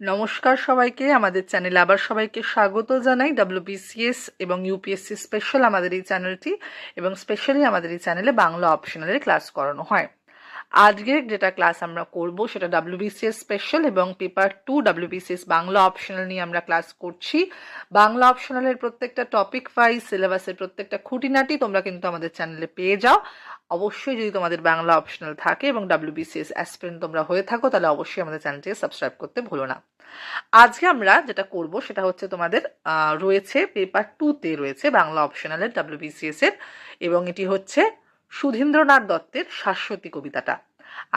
নমস্কার সবাইকে, আমাদের চ্যানেলে আবার সবাইকে স্বাগত জানাই। ডাব্লিউবিসিএস এবং ইউপিএসসি স্পেশাল আমাদের এই চ্যানেলটি এবং স্পেশালি আমাদের এই চ্যানেলে বাংলা অপশনালের ক্লাস করানো হয়। আজকের যেটা ক্লাস আমরা করব সেটা ডাব্লিউবিসিএস স্পেশাল এবং paper two WBCS Bangla optional নিয়ে আমরা ক্লাস করছি। বাংলা অপশনালের প্রত্যেকটা টপিক ওয়াইজ সিলেবাসের প্রত্যেকটা খুঁটিনাটি তোমরা কিন্তু আমাদের চ্যানেলে পেয়ে যাও। অবশ্যই যদি তোমাদের বাংলা অপশনাল থাকে এবং ডাব্লিউবিসিএস অ্যাসপিরেন্ট তোমরা হয়ে থাকো, তাহলে অবশ্যই আমাদের চ্যানেলটিকে সাবস্ক্রাইব করতে ভুলো না। আজকে আমরা যেটা করব সেটা হচ্ছে তোমাদের রয়েছে পেপার টুতে রয়েছে বাংলা অপশনালের ডাব্লিউবিসিএস এর এবং এটি হচ্ছে সুধীন্দ্রনাথ দত্তের শাশ্বতী কবিতাটা।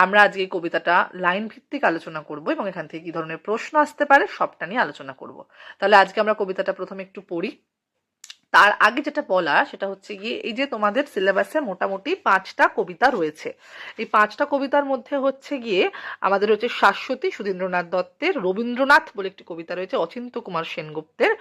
আমরা আজকে এই কবিতাটা লাইন ভিত্তিক আলোচনা করব এবং এখান থেকে কি ধরনের প্রশ্ন আসতে পারে সবটা নিয়ে আলোচনা করব। তাহলে আজকে আমরা কবিতাটা প্রথমে একটু পড়ি। তার আগে যেটা বলা সেটা হচ্ছে গিয়ে এই যে তোমাদের সিলেবাসে মোটামুটি পাঁচটা কবিতা রয়েছে। এই পাঁচটা কবিতার মধ্যে হচ্ছে গিয়ে আমাদের হচ্ছে শাশ্বতী সুধীন্দ্রনাথ দত্তের রবীন্দ্রনাথ বলে একটি কবিতা রয়েছে, অচিন্ত কুমার সেনগুপ্তের।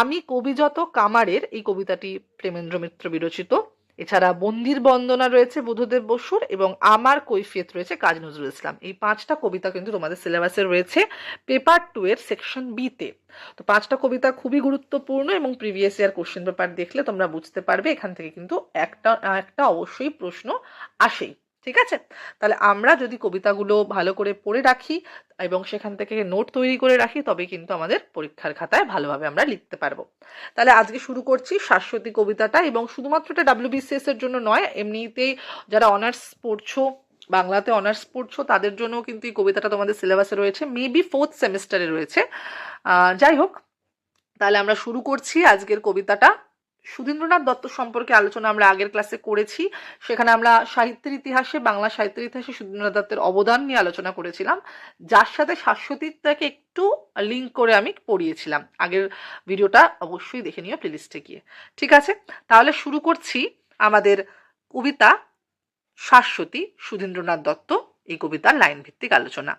আমি কবিযত কামারের এই কবিতাটি প্রেমেন্দ্র মিত্র বিরচিত। এছাড়া বন্দির বন্দনা রয়েছে বুধদেব বসুর এবং আমার কৈফিয়ত রয়েছে কাজী নজরুল ইসলাম। এই পাঁচটা কবিতা কিন্তু তোমাদের সিলেবাসে রয়েছে। পেপার টু এর সেকশন বিতে তো। পাঁচটা কবিতা খুবই গুরুত্বপূর্ণ এবং প্রিভিয়াস ইয়ার কোশ্চেন পেপার দেখলে তোমরা বুঝতে পারবে, এখান থেকে কিন্তু একটা একটা অবশ্যই প্রশ্ন আসেই। ঠিক আছে? তাহলে আমরা যদি কবিতাগুলো ভালো করে পড়ে রাখি এবং সেখান থেকে নোট তৈরি করে রাখি তবে কিন্তু আমাদের পরীক্ষার খাতায় ভালোভাবে আমরা লিখতে পারব। তাহলে আজকে শুরু করছি শাশ্বতী কবিতাটা এবং শুধুমাত্র এটা ডাব্লিউবিসিএস এর জন্য নয়, এমনিতেই যারা অনার্স পড়ছো, বাংলাতে অনার্স পড়ছো, তাদের জন্য কিন্তু এই কবিতাটা তোমাদের সিলেবাসে রয়েছে মেবি ফোর্থ সেমিস্টারে রয়েছে। যাই হোক, তাহলে আমরা শুরু করছি আজকের কবিতাটা। সুধীন্দ্রনাথ দত্ত সম্পর্কে আলোচনা আমরা আগের ক্লাসে করেছি। সেখানে আমরা সাহিত্যের ইতিহাসে, বাংলা সাহিত্যের ইতিহাসে সুধীন্দ্রনাথ দত্তের অবদান নিয়ে আলোচনা করেছিলাম। যার সাথে শাশ্বতীটাকে একটু লিঙ্ক করে আমি পড়িয়েছিলাম। আগের ভিডিওটা অবশ্যই দেখে নিও প্লেলিস্টে গিয়ে। ঠিক আছে? তাহলে শুরু করছি আমাদের কবিতা শাশ্বতী সুধীন্দ্রনাথ দত্ত, এই কবিতার লাইন ভিত্তিক আলোচনা।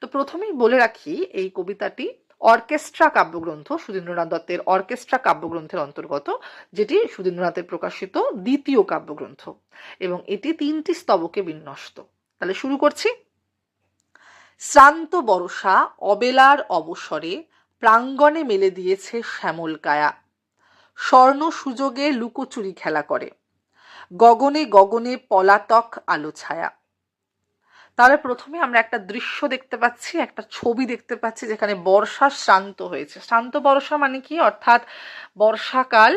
তো প্রথমেই বলে রাখি, এই কবিতাটি অর্কেস্ট্রা কাব্যগ্রন্থ সুধীন্দ্রনাথ দত্তের অর্কেস্ট্রা কাব্যগ্রন্থের অন্তর্গত, যেটি সুধীন্দ্রনাথের প্রকাশিত দ্বিতীয় কাব্যগ্রন্থ। এবং এটি তিনটি স্তবকে বিন্যস্ত। তাহলে শুরু করছি। শ্রান্ত বরষা অবেলার অবসরে প্রাঙ্গণে মেলে দিয়েছে শ্যামল কায়া। স্বর্ণ সুযোগে লুকোচুরি খেলা করে। গগনে গগনে পলাতক আলো ছায়া। তাহলে প্রথমে আমরা একটা দৃশ্য দেখতে পাচ্ছি, একটা ছবি দেখতে পাচ্ছি যেখানে বর্ষা শ্রান্ত হয়েছে। শ্রান্ত বর্ষা মানে কি? অর্থাৎ বর্ষাকাল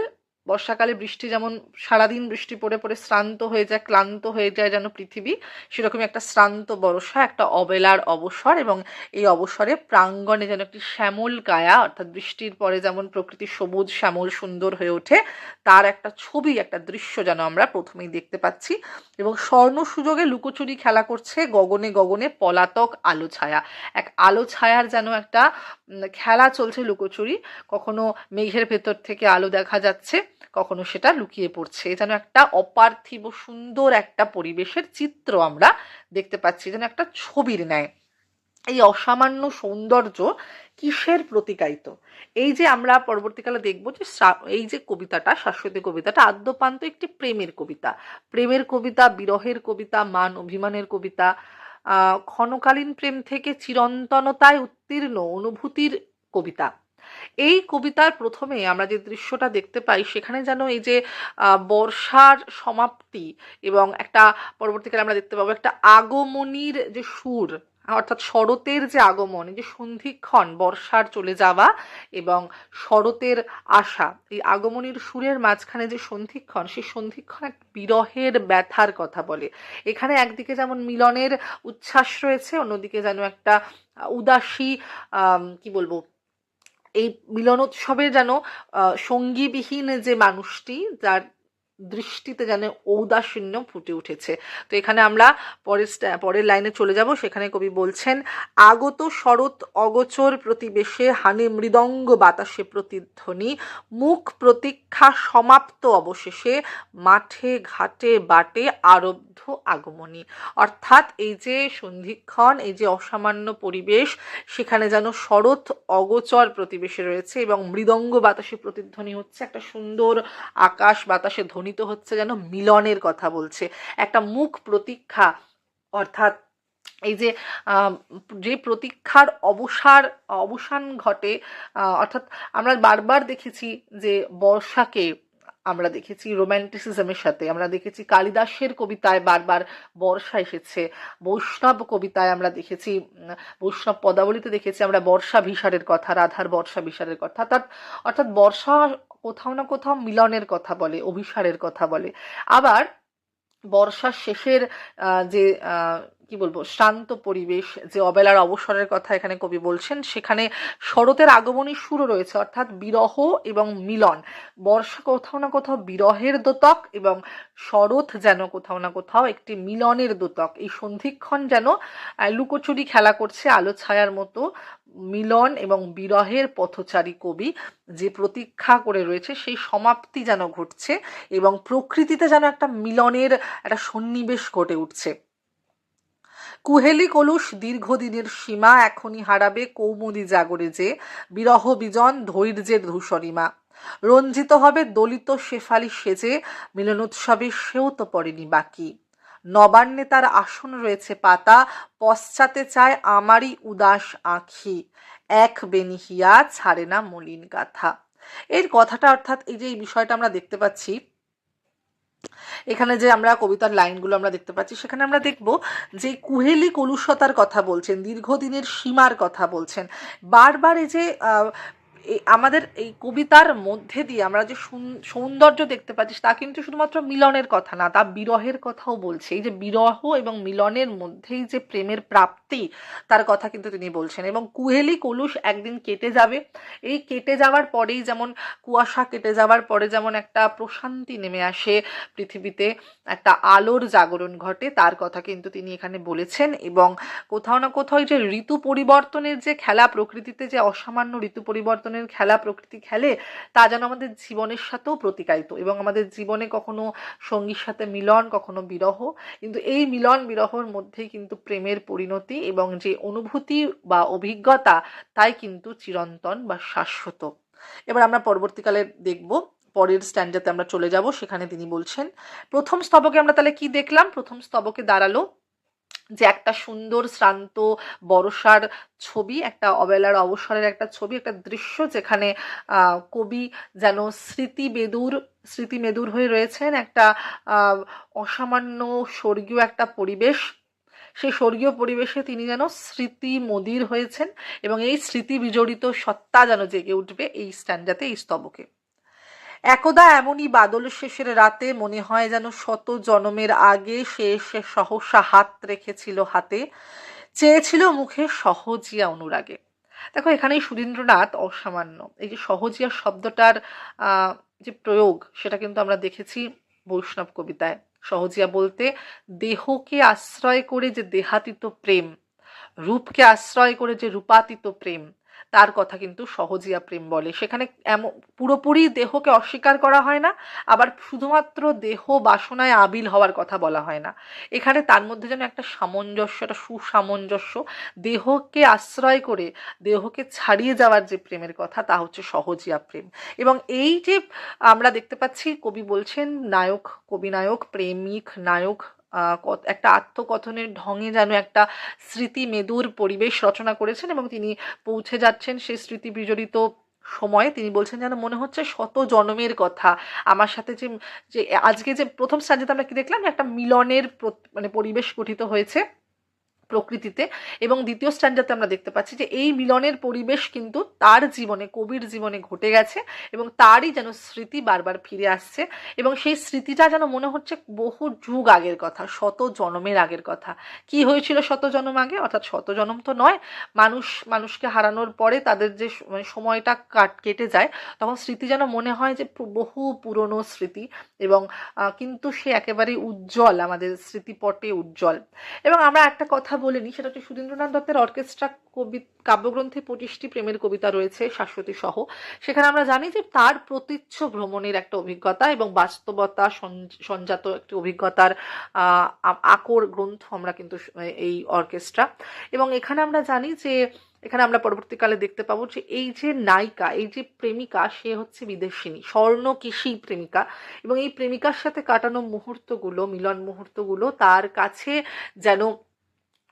বর্ষাকালে বৃষ্টি যেমন সারাদিন বৃষ্টি পড়ে পড়ে শ্রান্ত হয়ে যায়, ক্লান্ত হয়ে যায় যেন পৃথিবী, সেরকমই একটা শ্রান্ত বর্ষা, একটা অবেলার অবসর এবং এই অবসরে প্রাঙ্গণে যেন একটি শ্যামল কায়া, অর্থাৎ বৃষ্টির পরে যেমন প্রকৃতি সবুজ, শ্যামল, সুন্দর হয়ে ওঠে, তার একটা ছবি, একটা দৃশ্য যেন আমরা প্রথমেই দেখতে পাচ্ছি এবং স্বর্ণ সুযোগে লুকোচুরি খেলা করছে গগনে গগনে পলাতক আলো ছায়া। এক আলো ছায়ার যেন একটা খেলা চলছে লুকোচুরি, কখনো মেঘের ভেতর থেকে আলো দেখা যাচ্ছে কখনো সেটা লুকিয়ে পড়ছে। যেন একটা অপার্থিব, সুন্দর একটা পরিবেশের চিত্র আমরা দেখতে পাচ্ছি, যেন একটা ছবির ন্যায়। এই অসামান্য সৌন্দর্য কিসের প্রতিকায়িত? এই যে আমরা পরবর্তীকালে দেখব যে এই যে কবিতাটা, শাশ্বতী কবিতাটা, আদ্যপান্ত একটি প্রেমের কবিতা। প্রেমের কবিতা, বিরহের কবিতা, মান অভিমানের কবিতা ক্ষণকালীন প্রেম থেকে চিরন্তনতায় উত্তীর্ণ অনুভূতির কবিতা। এই কবিতার প্রথমে আমরা যে দৃশ্যটা দেখতে পাই, সেখানে যেন এই যে বর্ষার সমাপ্তি এবং একটা পরবর্তীকালে আমরা দেখতে পাবো একটা আগমনীর যে সুর, অর্থাৎ শরতের যে আগমন, এই যে সন্ধিক্ষণ, বর্ষার চলে যাওয়া এবং শরতের আসা এই আগমনীর সুরের মাঝখানে যে সন্ধিক্ষণ, সেই সন্ধিক্ষণ এক বিরহের ব্যথার কথা বলে। এখানে একদিকে যেমন মিলনের উচ্ছ্বাস রয়েছে, অন্যদিকে যেন একটা উদাসী কি বলব এই মিলনোৎসবে যেন সঙ্গীবিহীন যে মানুষটি যার দৃষ্টিতে যেন ঔদাসীন্য ফুটে উঠেছে। তো এখানে আমরা পরের পরের লাইনে চলে যাব। সেখানে কবি বলছেন, আগত শরৎ অগোচর প্রতিবেশে হানে মৃদঙ্গ বাতাসে প্রতিধ্বনি, মুখ প্রতীক্ষা সমাপ্ত অবশেষে মাঠে ঘাটে বাটে আরব্ধ আগমনী। অর্থাৎ এই যে সন্ধিক্ষণ, এই যে অসামান্য পরিবেশ, সেখানে যেন শরৎ অগোচর প্রতিবেশে রয়েছে এবং মৃদঙ্গ বাতাসে প্রতিধ্বনি হচ্ছে একটা সুন্দর আকাশ বাতাসে ধ্বনিত হচ্ছে যেন মিলনের কথা বলছে। একটা মুখ প্রতীক্ষা, অর্থাৎ এই যে যে প্রতীক্ষার অবসার, অবসান ঘটে অর্থাৎ আমরা বারবার দেখেছি যে বর্ষাকে আমরা দেখেছি রোম্যান্টিসিজমের সাথে। আমরা দেখেছি কালিদাসের কবিতায় বারবার বর্ষা এসেছে। বৈষ্ণব কবিতায় আমরা দেখেছি বৈষ্ণব পদাবলিতে দেখেছি আমরা বর্ষা ভিসারের কথা, রাধার বর্ষা ভিসারের কথা। অর্থাৎ অর্থাৎ বর্ষা কোথাও না কোথাও মিলনের কথা বলে অভিসারের কথা বলে। আবার বর্ষার শেষের যে কি বলব, শান্ত পরিবেশ, যে অবেলার অবসরের কথা এখানে কবি বলছেন, সেখানে শরতের আগমনী শুরু রয়েছে, অর্থাৎ বিরহ এবং মিলন। বর্ষা কোথাও না কোথাও বিরহের দোতক এবং শরৎ যেন কোথাও না কোথাও একটি মিলনের দোতক। এই সন্ধিক্ষণ যেন লুকোচুরি খেলা করছে আলো ছায়ার মতো মিলন এবং বিরহের পথচারী কবি যে প্রতীক্ষা করে রয়েছে, সেই সমাপ্তি যেন ঘটছে এবং প্রকৃতিতে যেন একটা মিলনের, একটা সন্নিবেশ ঘটে উঠছে। কুহেলি কলুষ দীর্ঘদিনের সীমা এখনই হারাবে কৌমুদি জাগরে যে বিরহ বিজন ধৈর্যের ধূসরিমা। রঞ্জিত হবে দলিত শেফালি সেজে, মিলনোৎসবে সেও তো পড়েনি বাকি। নবান্নে তার আসন রয়েছে পাতা, পশ্চাতে চায় আমারই উদাস আঁখি। এক বেনিহিয়া ছাড়ে না মলিন গাথা। এর কথাটা অর্থাৎ এই যে এই বিষয়টা আমরা দেখতে পাচ্ছি এখানে যে আমরা কবিতার লাইনগুলো আমরা দেখতে পাচ্ছি, সেখানে আমরা দেখব যে কুহেলি কলুষতার কথা বলছেন, দীর্ঘদিনের সীমার কথা বলছেন। বারবার এই যে এই আমাদের এই কবিতার মধ্যে দিয়ে আমরা যে সুন- সৌন্দর্য দেখতে পাচ্ছি, তা কিন্তু শুধুমাত্র মিলনের কথা না, তা বিরহের কথাও বলছে। এই যে বিরহ এবং মিলনের মধ্যেই যে প্রেমের প্রাপ্তি, তার কথা কিন্তু তিনি বলছেন। এবং কুহেলি কলুষ একদিন কেটে যাবে। এই কেটে যাওয়ার পরেই যেমন, কুয়াশা কেটে যাওয়ার পরে যেমন একটা প্রশান্তি নেমে আসে পৃথিবীতে, একটা আলোর জাগরণ ঘটে, তার কথা কিন্তু তিনি এখানে বলেছেন। এবং কোথাও না কোথাও যে ঋতু পরিবর্তনের যে খেলা, প্রকৃতিতে যে অসামান্য ঋতু পরিবর্তনের খেলা, প্রকৃতি খেলে, তা যেন আমাদের জীবনের সাথেও প্রতিকায়িত এবং আমাদের জীবনে কখনো সঙ্গীর সাথে মিলন, কখনো বিরহ। কিন্তু এই মিলন, বিরহর মধ্যেই কিন্তু প্রেমের পরিণতি এবং যে অনুভূতি বা অভিজ্ঞতা, তাই কিন্তু চিরন্তন বা শাশ্বত। এবার আমরা পরবর্তীকালে দেখব, পরের স্ট্যান্ডাতে আমরা চলে যাব, সেখানে তিনি বলছেন, প্রথম স্তবকে আমরা তাহলে কি দেখলাম? প্রথম স্তবকে দাঁড়াল যে একটা সুন্দর, শ্রান্ত বর্ষার ছবি, একটা অবেলার অবসরের একটা ছবি, একটা দৃশ্য যেখানে কবি যেন স্মৃতি বেদুর, স্মৃতি মেদুর হয়ে রয়েছেন। একটা অসামান্য স্বর্গীয় একটা পরিবেশ। সেই স্বর্গীয় পরিবেশে তিনি যেন স্মৃতি মদির হয়েছেন এবং এই স্মৃতি বিজড়িত সত্তা যেন জেগে উঠবে এই স্ট্যান্ডাতে এই স্তবকে। একদা এমনই বাদল শেষের রাতে মনে হয় যেন শত জনমের আগে সে এসে সহসা হাত রেখেছিল হাতে। চেয়েছিল মুখে সহজিয়া অনুরাগে। দেখো, এখানেই সুধীন্দ্রনাথ অসামান্য। এই যে সহজিয়া শব্দটার যে প্রয়োগ, সেটা কিন্তু আমরা দেখেছি বৈষ্ণব কবিতায়। সহজিয়া বলতে, দেহকে আশ্রয় করে যে দেহাতীত প্রেম, রূপকে আশ্রয় করে যে রূপাতীত প্রেম তার কথা কিন্তু সহজিয়া প্রেম বলে। সেখানে এমন পুরোপুরি দেহকে অস্বীকার করা হয় না, আবার শুধুমাত্র দেহ বাসনায় আবিল হওয়ার কথা বলা হয় না। এখানে তার মধ্যে যেন একটা সামঞ্জস্য, একটা সুসামঞ্জস্য, দেহকে আশ্রয় করে, দেহকে ছাড়িয়ে যাওয়ার যে প্রেমের কথা, তা হচ্ছে সহজিয়া প্রেম এবং এই যে আমরা দেখতে পাচ্ছি, কবি বলছেন, নায়ক কবি নায়ক প্রেমিক, নায়ক একটা আত্মকথনের ঢঙে যেন একটা স্মৃতি মেদুর পরিবেশ রচনা করেছেন এবং তিনি পৌঁছে যাচ্ছেন সেই স্মৃতি বিজড়িত সময়ে। তিনি বলছেন যেন মনে হচ্ছে শত জন্মের কথা। আমার সাথে যে যে, আজকে যে প্রথম স্টান্ডেতে আমরা কি দেখলাম একটা মিলনের মানে পরিবেশ গঠিত হয়েছে। প্রকৃতিতে এবং দ্বিতীয় স্ট্যান্ডাতে আমরা দেখতে পাচ্ছি যে এই মিলনের পরিবেশ কিন্তু তার জীবনে, কবির জীবনে ঘটে গেছে এবং তারই যেন স্মৃতি বারবার ফিরে আসছে এবং সেই স্মৃতিটা যেন মনে হচ্ছে বহু যুগ আগের কথা, শত জন্মের আগের কথা। কি হয়েছিল শত জন্ম আগে? অর্থাৎ শত জন্ম তো নয়, মানুষ, মানুষকে হারানোর পরে তাদের যে মানে সময়টা কাট, কেটে যায়, তখন স্মৃতি যেন মনে হয় যে বহু পুরনো স্মৃতি এবং কিন্তু সে একেবারেই উজ্জ্বল, আমাদের স্মৃতিপটে উজ্জ্বল। এবং আমরা একটা কথা বলে নিই সেটা হচ্ছে সুধীন্দ্রনাথ দত্তের অর্কেস্ট্রা কবি, কাব্যগ্রন্থে পঁচিশটি প্রেমের কবিতা রয়েছে, শাশ্বতী সহ। সেখানে আমরা জানি যে তার প্রতীচ্ছ ভ্রমণের একটা অভিজ্ঞতা এবং বাস্তবতা সঞ্জ- সঞ্জাত একটি অভিজ্ঞতার আকর গ্রন্থ আমরা কিন্তু এই অর্কেস্ট্রা। এবং এখানে আমরা জানি যে, এখানে আমরা পরবর্তীকালে দেখতে পাবো যে এই যে নায়িকা, এই যে প্রেমিকা, সে হচ্ছে বিদেশিনী স্বর্ণকেশী প্রেমিকা। এবং এই প্রেমিকার সাথে কাটানো মুহূর্তগুলো, মিলন মুহূর্তগুলো তার কাছে যেন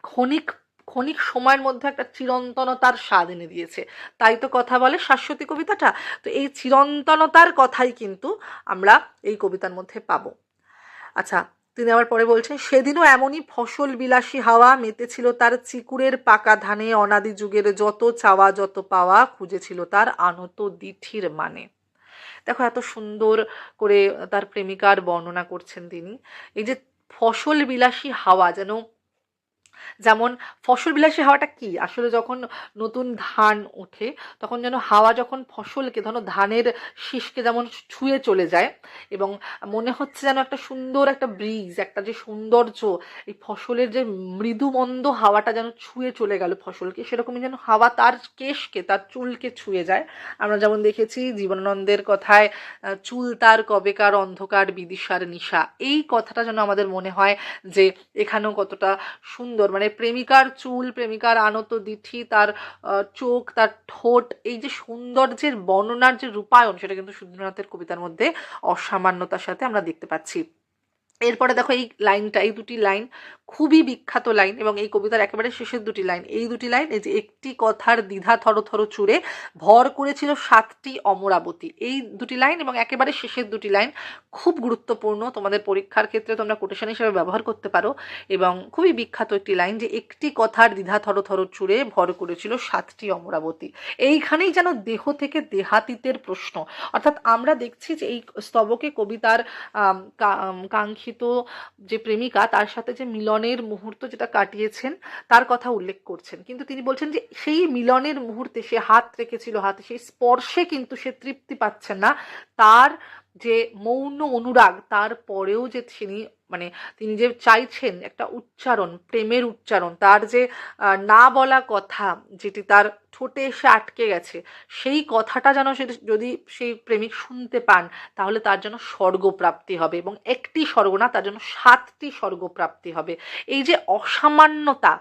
ক্ষণিক ক্ষণিক সময়ের মধ্যে একটা চিরন্তনতার স্বাদ এনে দিয়েছে। তাই তো কথা বলে শাশ্বতী কবিতাটা। তো এই চিরন্তনতার কথাই কিন্তু আমরা এই কবিতার মধ্যে পাবো। আচ্ছা তিনি আবার পরে বলছেন, সেদিনও এমনই ফসল বিলাসী হাওয়া মেতেছিল তার চিকুরের পাকা ধানে। অনাদি যুগের যত চাওয়া, যত পাওয়া খুঁজেছিল তার আনত দিঠির মানে। দেখো এত সুন্দর করে তার প্রেমিকার বর্ণনা করছেন তিনি। এই যে ফসল বিলাসী হাওয়া যেন যেমন ফসল বিলাসী হাওয়াটা কি? আসলে যখন নতুন ধান ওঠে, তখন যেন হাওয়া যখন ফসলকে, ধরো ধানের শীষকে যেমন ছুঁয়ে চলে যায় এবং মনে হচ্ছে যেন একটা সুন্দর একটা ব্রিজ একটা যে সৌন্দর্য, এই ফসলের যে মৃদুমন্দ হাওয়াটা যেন ছুঁয়ে চলে গেল ফসলকে, সেরকমই যেন হাওয়া তার কেশকে, তার চুলকে ছুঁয়ে যায়। আমরা যেমন দেখেছি জীবনানন্দের কথায় চুল তার কবেকার অন্ধকার, বিদিশার নিশা। এই কথাটা যেন আমাদের মনে হয় যে এখানেও কতটা সুন্দর মানে প্রেমিকার চুল, প্রেমিকার আনত দিঠি, তার চোখ, তার ঠোঁট, এই যে সৌন্দর্যের বর্ণনার যে রূপায়ণ, সেটা কিন্তু সুন্দরনাথের কবিতার মধ্যে অসামান্যতার সাথে আমরা দেখতে পাচ্ছি। এরপরে দেখো এই লাইনটা এই দুটি লাইন খুবই বিখ্যাত লাইন এবং এই কবিতার একেবারে শেষের দুটি লাইন এই দুটি লাইন এই যে একটি কথার দ্বিধা থর থর চুড়ে ভর করেছিল সাতটি অমরাবতী। এই দুটি লাইন এবং একেবারে শেষের দুটি লাইন খুব গুরুত্বপূর্ণ। তোমাদের পরীক্ষার ক্ষেত্রে তোমরা কোটেশন হিসেবে ব্যবহার করতে পারো এবং খুবই বিখ্যাত একটি লাইন যে একটি কথার দ্বিধা থর থর চুড়ে ভর করেছিল সাতটি অমরাবতী। এইখানেই যেন দেহ থেকে দেহাতীতের প্রশ্ন। অর্থাৎ আমরা দেখছি যে এই স্তবকে কবিতার আম, কা- যে প্রেমিকা, তার সাথে যে মিলনের মুহূর্ত যেটা কাটিয়েছেন, তার কথা উল্লেখ করছেন। কিন্তু তিনি বলছেন যে সেই মিলনের মুহূর্তে সে হাত রেখেছিল, হাতে সেই স্পর্শে কিন্তু সে তৃপ্তি পাচ্ছেন না। তার যে মৌন অনুরাগ, তার পরেও যে তিনি মানে তিনি যে চাইছেন একটা উচ্চারণ, প্রেমের উচ্চারণ, তার যে না বলা কথা যেটি তার ঠোঁটে এসে আটকে গেছে, সেই কথাটা যেন সে যদি সেই প্রেমিক শুনতে পান, তাহলে তার জন্য স্বর্গপ্রাপ্তি হবে এবং একটি স্বর্গ না, তার জন্য সাতটি স্বর্গপ্রাপ্তি হবে। এই যে অসামান্যতা,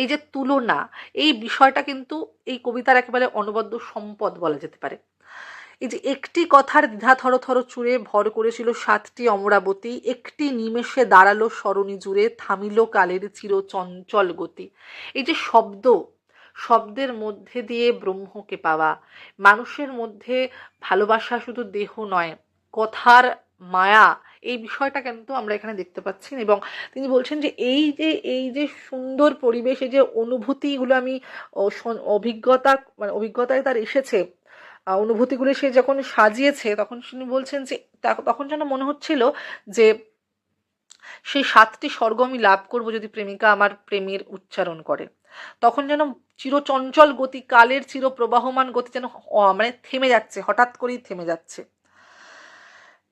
এই যে তুলনা, এই বিষয়টা কিন্তু এই কবিতার একেবারে অনবদ্য সম্পদ বলা যেতে পারে। এই যে একটি কথার দ্বিধা থর থর চুড়ে ভর করেছিল সাতটি অমরাবতী, একটি নিমেষে দাঁড়াল সরণি জুড়ে, থামিল কালের চির চঞ্চল গতি। এই যে শব্দ, শব্দের মধ্যে দিয়ে ব্রহ্মকে পাওয়া, মানুষের মধ্যে ভালোবাসা শুধু দেহ নয়, কথার মায়া, এই বিষয়টা কিন্তু আমরা এখানে দেখতে পাচ্ছি। এবং তিনি বলছেন যে এই যে এই যে সুন্দর পরিবেশে যে অনুভূতিগুলো আমি অভিজ্ঞতা মানে অভিজ্ঞতায় তার এসেছে অনুভূতিগুলো সে যখন সাজিয়েছে, তখন তিনি বলছেন যে তখন যেন মনে হচ্ছিল যে, সেই সাতটি স্বর্গ আমি লাভ করব যদি প্রেমিকা আমার প্রেমের উচ্চারণ করে। তখন যেন চিরচঞ্চল গতি, কালের চির প্রবাহমান গতি যেন মানে থেমে যাচ্ছে, হঠাৎ করেই থেমে যাচ্ছে।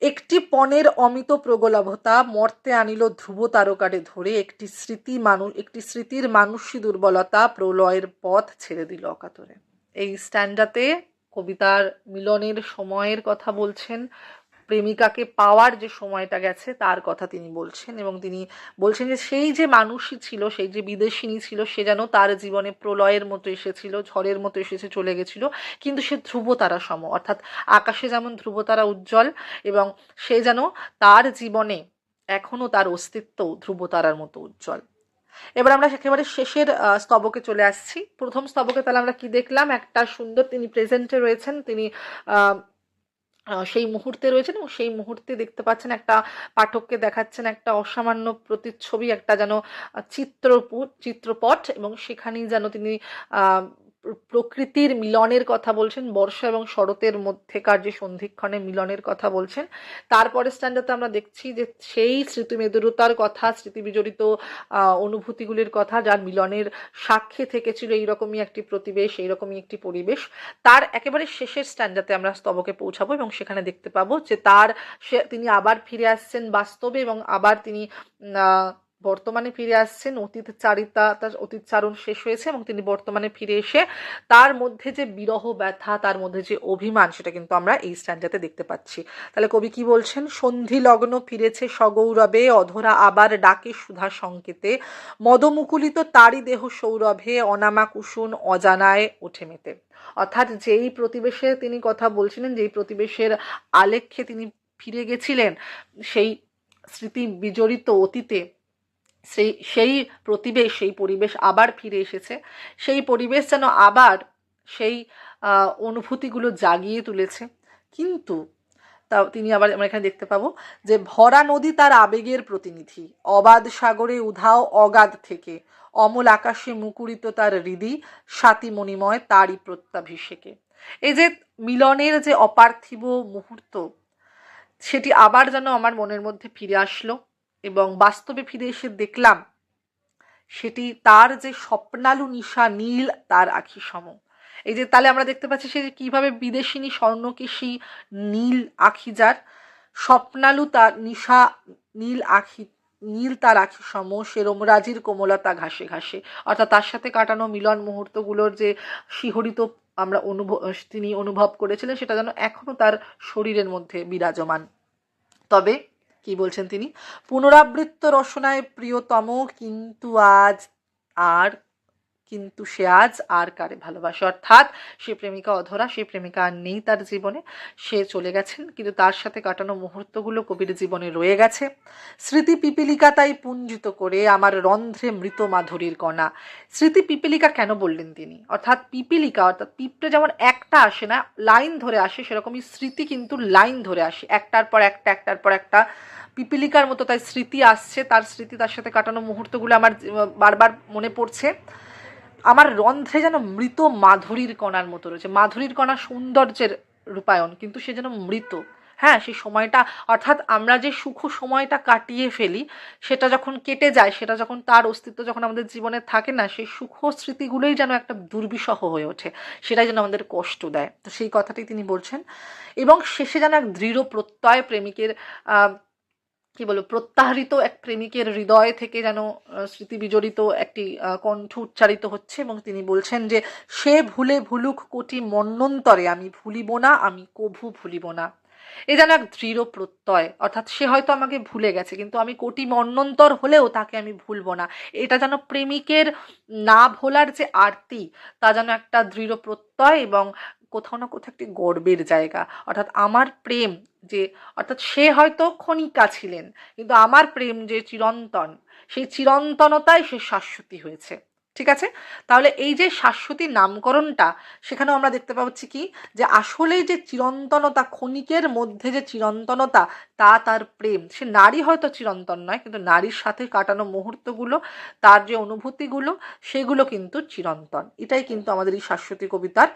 একটি পণের অমিত প্রগলভতা মর্তে আনিল ধ্রুব তারকারে ধরে, একটি স্মৃতি মানুষ একটি স্মৃতির মানসী দুর্বলতা প্রলয়ের পথ ছেড়ে দিল অকাতরে। এই স্ট্যান্ডাতে কবিতার মিলনের সময়ের কথা বলছেন, প্রেমিকাকে পাওয়ার যে সময়টা গেছে তার কথা তিনি বলছেন এবং তিনি বলছেন যে সেই যে মানুষই ছিল, সেই যে বিদেশিনী ছিল, সে যেন তার জীবনে প্রলয়ের মতো এসেছিল, ঝড়ের মতো এসেছে, চলে গেছিল, কিন্তু সে ধ্রুবতারা সম, অর্থাৎ আকাশে যেমন ধ্রুবতারা উজ্জ্বল এবং সে যেন তার জীবনে এখনও তার অস্তিত্ব ধ্রুবতারার মতো উজ্জ্বল। এবার আমরা একেবারে শেষের স্তবকে চলে আসছি। প্রথম স্তবকে তাহলে আমরা কি দেখলাম? একটা সুন্দর তিনি প্রেজেন্টে রয়েছেন, তিনি সেই মুহূর্তে রয়েছেন এবং সেই মুহূর্তে দেখতে পাচ্ছেন একটা পাঠককে দেখাচ্ছেন একটা অসামান্য প্রতিচ্ছবি, একটা যেন চিত্রপুট চিত্রপট এবং সেখানেই যেন তিনি প্রকৃতির মিলনের কথা বলছেন, বর্ষা এবং শরতের মধ্যেকার যে সন্ধিক্ষণে মিলনের কথা বলছেন তারপরে স্ট্যান্ডার্ডে আমরা দেখছি যে সেই স্মৃতিমেদুরতার কথা স্মৃতিবিজড়িত অনুভূতিগুলির কথা যার মিলনের সাক্ষী থেকেছিল এইরকমই একটি প্রতিবেশ, এইরকমই একটি পরিবেশ। তার একেবারে শেষের স্ট্যান্ডাতে আমরা স্তবকে পৌঁছাবো এবং সেখানে দেখতে পাবো যে তার তিনি আবার ফিরে আসছেন বাস্তবে এবং আবার তিনি বর্তমানে ফিরে আসছেন, অতীত চারিতা, তার অতীত চারণ শেষ হয়েছে এবং তিনি বর্তমানে ফিরে এসে তার মধ্যে যে বিরহ ব্যথা, তার মধ্যে যে অভিমান, সেটা কিন্তু আমরা এই স্ট্যান্ডাতে দেখতে পাচ্ছি। তাহলে কবি কি বলছেন? সন্ধি লগ্ন ফিরেছে সগৌরবে, অধরা আবার ডাকে সুধা সংকেতে। মদমুকুলিত তারি দেহ সৌরভে, অনামা কুসুন অজানায় ওঠে মেতে। অর্থাৎ যেই প্রতিবেশে তিনি কথা বলছিলেন, যেই প্রতিবেশের আলেখ্যে তিনি ফিরে গেছিলেন, সেই স্মৃতি বিজড়িত অতীতে সেই সেই প্রতিবেশ, সেই পরিবেশ আবার ফিরে এসেছে। সেই পরিবেশ যেন আবার সেই অনুভূতিগুলো জাগিয়ে তুলেছে। কিন্তু তা তিনি আবার আমরা এখানে দেখতে পাবো যে ভরা নদী তার আবেগের প্রতিনিধি। অবাধ সাগরে উধাও অগাধ থেকে। অমল আকাশে মুকুরিত তার হৃদি স্বাতি মণিময় তারই প্রত্যাভিষেকে। এই যে মিলনের যে অপার্থিব মুহূর্ত, সেটি আবার যেন আমার মনের মধ্যে ফিরে আসলো। এবং বাস্তবে ফিরে এসে দেখলাম, সেটি তার যে স্বপ্নালু নিশা নীল, তার আখি সম। এই যে তাহলে আমরা দেখতে পাচ্ছি সে কীভাবে বিদেশিনী স্বর্ণকেশী নীল আখি যার, স্বপ্নালু তার নিশা নীল আখি, নীল তার আখি সম সেরমরাজির কোমলতা ঘাসে ঘাসে। অর্থাৎ তার সাথে কাটানো মিলন মুহূর্তগুলোর যে শিহরিত আমরা অনুভব তিনি অনুভব করেছিলেন, সেটা যেন এখনও তার শরীরের মধ্যে বিরাজমান। তবে কি বলছেন তিনি? পুনরাবৃত্ত রসনায় প্রিয়তম, কিন্তু আজ আর, কিন্তু সে আজ আর কারে ভালোবাসে? অর্থাৎ সে প্রেমিকা অধরা, সে প্রেমিকা আর নেই তার জীবনে। সে চলে গেছেন, কিন্তু তার সাথে কাটানো মুহূর্তগুলো কবির জীবনে রয়ে গেছে। স্মৃতি পিপিলিকা তাই পুঞ্জিত করে আমার রন্ধ্রে মৃত মাধুরীর কণা। স্মৃতি পিপিলিকা কেন বললেন তিনি? অর্থাৎ পিপিলিকা, অর্থাৎ পিঁপড়ে যেমন একটা আসে না, লাইন ধরে আসে, সেরকমই স্মৃতি কিন্তু লাইন ধরে আসে। একটার পর একটা, একটার পর একটা পিপিলিকার মতো তাই স্মৃতি আসছে, তার স্মৃতি তার সাথে কাটানো মুহূর্তগুলো আমার বারবার মনে পড়ছে। আমার রন্ধ্রে যেন মৃত মাধুরীর কণার মতো রয়েছে। মাধুরীর কণা সৌন্দর্যের রূপায়ণ, কিন্তু সে যেন মৃত। হ্যাঁ সেই সময়টা, অর্থাৎ আমরা যে সুখ সময়টা কাটিয়ে ফেলি, সেটা যখন কেটে যায়, সেটা যখন তার অস্তিত্ব যখন আমাদের জীবনে থাকে না, সেই সুখ স্মৃতিগুলোই যেন একটা দুর্বিষহ হয়ে ওঠে, সেটাই যেন আমাদের কষ্ট দেয়। তো সেই কথাটি তিনি বলছেন। এবং শেষে যেন এক দৃঢ় প্রত্যয় প্রেমিকের কি বলব, প্রত্যাহৃত এক প্রেমিকের হৃদয় থেকে যেন স্মৃতি বিজড়িত একটি কণ্ঠ উচ্চারিত হচ্ছে এবং তিনি বলছেন যে, সে ভুলে ভুলুক কোটি মন্নন্তরে আমি ভুলিব না, আমি কভু ভুলিব না। এ যেন এক দৃঢ় প্রত্যয়, অর্থাৎ সে হয়তো আমাকে ভুলে গেছে, কিন্তু আমি কোটি মন্নন্তর হলেও তাকে আমি ভুলবো না। এটা যেন প্রেমিকের না ভোলার যে আরতি, তা যেন একটা দৃঢ় প্রত্যয় এবং কোথাও না কোথাও একটি গর্বের জায়গা। অর্থাৎ আমার প্রেম যে, অর্থাৎ সে হয়তো ক্ষণিকা ছিলেন, কিন্তু আমার প্রেম যে চিরন্তন, সেই চিরন্তনতায় সে শাশ্বতী হয়েছে। ঠিক আছে? তাহলে এই যে শাশ্বতী নামকরণটা, সেখানেও আমরা দেখতে পাচ্ছি কি? যে আসলে যে চিরন্তনতা, ক্ষণিকের মধ্যে যে চিরন্তনতা, তা তার প্রেম। সে নারী হয়তো চিরন্তন নয়, কিন্তু নারীর সাথে কাটানো মুহূর্তগুলো, তার যে অনুভূতিগুলো, সেগুলো কিন্তু চিরন্তন। এটাই কিন্তু আমাদের এই শাশ্বতী কবিতার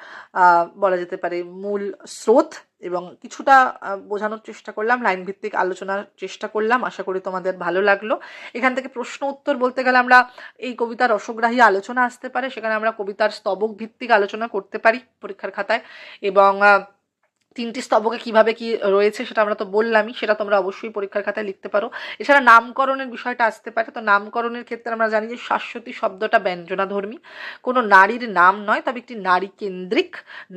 বলা যেতে পারে মূল স্রোত। এবং কিছুটা বোঝানোর চেষ্টা করলাম লাইন ভিত্তিক আলোচনার চেষ্টা করলাম। আশা করি তোমাদের ভালো লাগল। এখান থেকে প্রশ্ন উত্তর বলতে গেলে আমরা এই কবিতার রসগ্রাহী আলোচনা আসতে পারে। সেখানে আমরা কবিতার স্তবক ভিত্তিক আলোচনা করতে পারি পরীক্ষার খাতায় এবং তিনটি স্তবকে কীভাবে কি রয়েছে সেটা আমরা তো বললামই, সেটা তোমরা অবশ্যই পরীক্ষার খাতায় লিখতে পারো। এছাড়া নামকরণের বিষয়টা আসতে পারে, তো নামকরণের ক্ষেত্রে আমরা জানি যে শাশ্বতী শব্দটা ব্যঞ্জনাধর্মী। কোনো নারীর নাম নয়, তবে একটি নারী কেন্দ্রিক,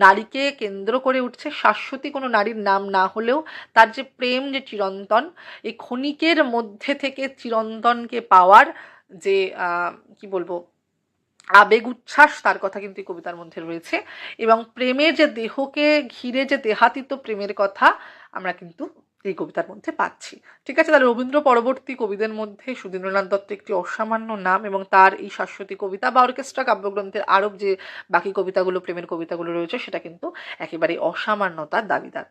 নারীকে কেন্দ্র করে উঠছে শাশ্বতী কোনো নারীর নাম না হলেও তার যে প্রেম যে চিরন্তন, এই ক্ষণিকের মধ্যে থেকে চিরন্তনকে পাওয়ার যে কি বলব আবেগ, উচ্ছ্বাস তার কথা কিন্তু এই কবিতার মধ্যে রয়েছে এবং প্রেমের যে দেহকে ঘিরে যে দেহাতীত প্রেমের কথা আমরা কিন্তু এই কবিতার মধ্যে পাচ্ছি। ঠিক আছে, তাহলে রবীন্দ্র পরবর্তী কবিদের মধ্যে সুধীন্দ্রনাথ দত্ত একটি অসামান্য নাম এবং তার এই শাশ্বতী কবিতা বা অর্কেস্ট্রা কাব্যগ্রন্থের আরও যে বাকি কবিতাগুলো, প্রেমের কবিতাগুলো রয়েছে, সেটা কিন্তু একেবারে অসামান্যতার দাবিদার।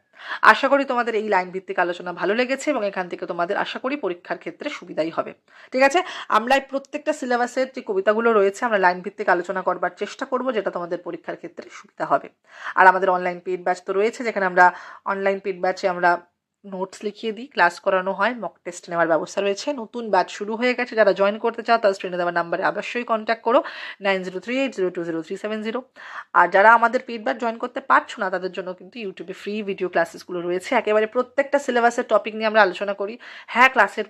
আশা করি তোমাদের এই লাইন ভিত্তিক আলোচনা ভালো লেগেছে এবং এখান থেকে তোমাদের আশা করি পরীক্ষার ক্ষেত্রে সুবিধাই হবে। ঠিক আছে, আমরা প্রত্যেকটা সিলেবাসের যে কবিতাগুলো রয়েছে, আমরা লাইন ভিত্তিক আলোচনা করবার চেষ্টা করব, যেটা তোমাদের পরীক্ষার ক্ষেত্রে সুবিধা হবে। আর আমাদের অনলাইন পেড ব্যাচ তো রয়েছে, যেখানে আমরা অনলাইন পেড ব্যাচে আমরা নোটস লিখিয়ে দিই ক্লাস করানো হয় মক টেস্ট নেওয়ার ব্যবস্থা রয়েছে। নতুন ব্যাচ শুরু হয়ে গেছে, যারা জয়েন করতে চাও তার স্ক্রিনে দেওয়ার নাম্বারে অবশ্যই কন্ট্যাক্ট করো nine zero three eight zero two zero three seven zero আর যারা আমাদের পেড ব্যাচ জয়েন করতে পারছ না, তাদের জন্য কিন্তু ইউটিউবে ফ্রি ভিডিও ক্লাসেসগুলো রয়েছে। একেবারে প্রত্যেকটা সিলেবাসের টপিক নিয়ে আমরা আলোচনা করি। হ্যাঁ ক্লাসের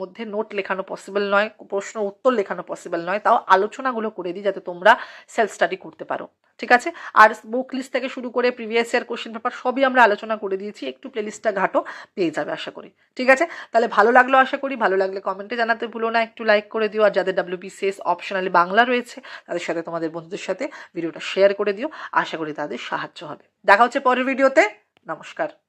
মধ্যে নোট লেখানো পসিবল নয়, প্রশ্ন উত্তর লেখানো পসিবল নয়, তাও আলোচনাগুলো করে দিই যাতে তোমরা সেলফ স্টাডি করতে পারো। ঠিক আছে? আর বুক লিস্ট থেকে শুরু করে প্রিভিয়াস ইয়ার কোশ্চেন পেপার সবই আমরা আলোচনা করে দিয়েছি, একটু প্লেলিস্টটা ঘাটো, পেয়ে যাবে আশা করি। ঠিক আছে? তাহলে ভালো লাগল আশা করি, ভালো লাগলে কমেন্টে জানাতে ভুলো না, একটু লাইক করে দিও, আর যাদের ডাব্লিউবিসিএস অপশনালি বাংলা রয়েছে, তাদের সাথে তোমাদের বন্ধুদের সাথে ভিডিওটা শেয়ার করে দিও, আশা করি তাদের সাহায্য হবে। দেখা হচ্ছে পরের ভিডিওতে নমস্কার।